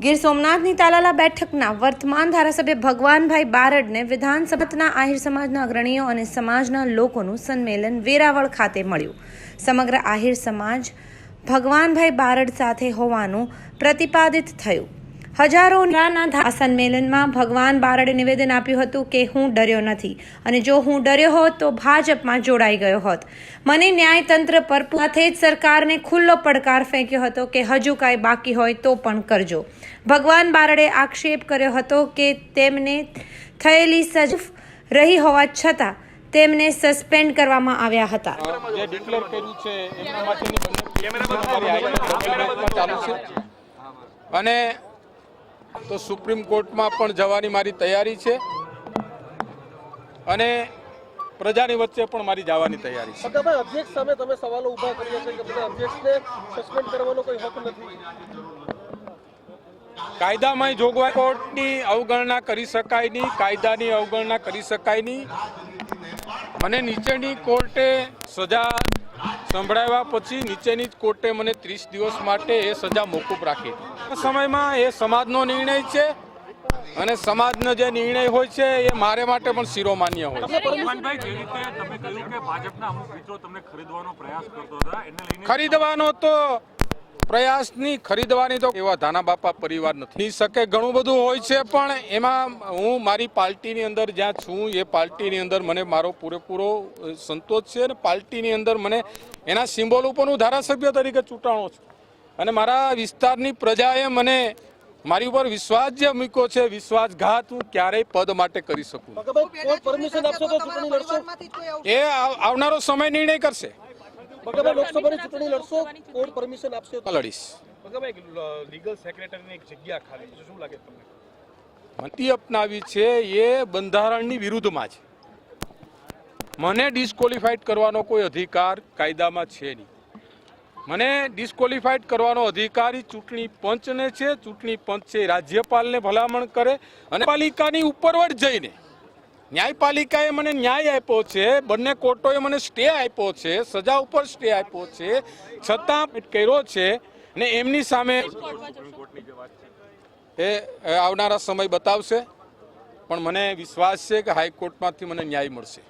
ગીર સોમનાથની તાલાલા બેઠકના વર્તમાન ધારાસભ્ય ભગવાનભાઈ બારડને વિધાનસભાના આહિર સમાજના અગ્રણીઓ અને સમાજના લોકોનું સંમેલન વેરાવળ ખાતે મળ્યું. સમગ્ર આહિર સમાજ ભગવાનભાઈ બારડ સાથે હોવાનું પ્રતિપાદિત થયું. હજારોના આ સંમેલનમાં ભગવાન બારડે નિવેદન આપ્યું હતું કે હું ડર્યો નથી. અને જો હું ડર્યો હોત તો ભાજપમાં જોડાઈ ગયો હોત. મને ન્યાયતંત્ર પર સાથે જ સરકારને ખુલ્લો પડકાર ફેંક્યો હતો કે હજુ કાંઈ બાકી હોય તો પણ કરજો. ભગવાન બારડે આક્ષેપ કર્યો હતો કે તેમને થયેલી સજ રહી હોવા છતાં તેમને સસ્પેન્ડ કરવામાં આવ્યા હતા. અને તો સુપ્રીમ કોર્ટમાં પણ જવાની મારી તૈયારી છે અને પ્રજાની વચ્ચે પણ મારી જવાની તૈયારી છે. ભગાભાઈ અધ્યક્ષ સામે તમે સવાલો ઊભા કર્યા છે કે બધા અધ્યક્ષને સસ્પેન્ડ કરવાનો કોઈ હક નથી? કાયદામાં જોગવાઈ કોર્ટની અવગણના કરી શકાય નહીં કાયદાની અવગણના કરી શકાય નહીં. મને નીચેની કોર્ટે સજા સંભળાવ્યા પછી નીચેની કોર્ટે મને ત્રીસ દિવસ માટે એ સજા મોકૂફ રાખી. સમયમાં એ સમાજનો નિર્ણય છે અને સમાજનો જે નિર્ણય હોય છે એ મારે માટે પણ શિરોમાન્ય હોય ખરીદવાનો તો પ્રયાસની ખરીદવાની તો એવા ધાના બાપા પરિવાર નથી. શકે ઘણું બધું હોય છે પણ એમાં હું મારી પાર્ટીની અંદર જ્યાં છું એ પાર્ટીની અંદર મને મારો પૂરેપૂરો સંતોષ છે અને પાર્ટીની અંદર મને એના સિમ્બોલ ઉપર હું ધારાસભ્ય તરીકે ચૂંટાણો છું. અને મારા વિસ્તારની પ્રજાએ મને મારી ઉપર વિશ્વાસ જે મૂક્યો છે વિશ્વાસઘાત હું ક્યારેય પદ માટે કરી શકું એ આવનારો સમય નિર્ણય કરશે. ભગાભાઈ લોકસભાની ચૂંટણી લડશો કોર્ટ પરમિશન આપશે તો? લડીશ. લીગલ સેક્રેટરીની એક જગ્યા ખાલી છે શું લાગે તમને? મંતી અપનાવી છે એ બંધારણની વિરુદ્ધમાં છે. મને ડિસ્કોલિફાઈડ કરવાનો કોઈ અધિકાર કાયદામાં છે નહીં. મને ડિસ્કોલિફાઈડ કરવાનો અધિકાર ચૂંટણી પંચને છે ચૂંટણી પંચ છે રાજ્યપાલને ભલામણ કરે અને પાલિકાની ઉપરવટ જઈને ન્યાયપાલિકાએ મને ન્યાય આપ્યો છે, બંને કોર્ટોએ મને સ્ટે આપ્યો છે, સજા ઉપર સ્ટે આપ્યો છે, છતાં કર્યો છે ને એમની સામે એ આવનારા સમય બતાવશે, પણ મને વિશ્વાસ છે કે હાઈકોર્ટમાંથી મને ન્યાય મળશે.